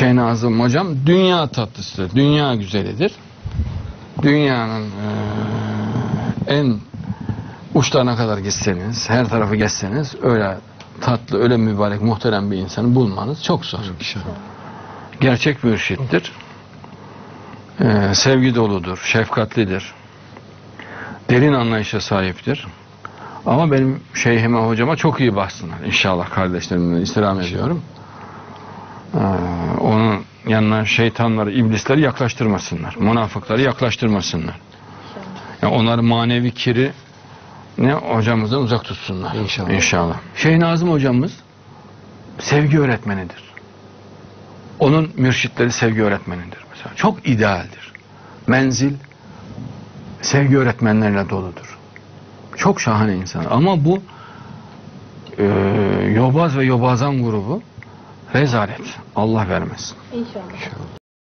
Şeyh Nazım hocam dünya tatlısıdır. Dünya güzelidir. Dünyanın eee, en uçlarına kadar gitseniz, her tarafı geçseniz öyle tatlı, öyle mübarek, muhterem bir insanı bulmanız çok zor. Gerçek mürşittir. Eee, sevgi doludur, şefkatlidir. Derin anlayışa sahiptir. Ama benim şeyhime, hocama çok iyi baksınlar. İnşallah kardeşlerimden istirham ediyorum. Ee, yanına şeytanları, iblisleri yaklaştırmasınlar. Münafıkları yaklaştırmasınlar. Yani onları manevi kiri ne hocamızdan uzak tutsunlar. İnşallah. İnşallah. Şeyh Nazım hocamız sevgi öğretmenidir. Onun mürşitleri sevgi öğretmenidir mesela. Çok idealdir. Menzil sevgi öğretmenlerle doludur. Çok şahane insan. Ama bu e, yobaz ve yobazan grubu rezalet. Allah vermesin. İnşallah.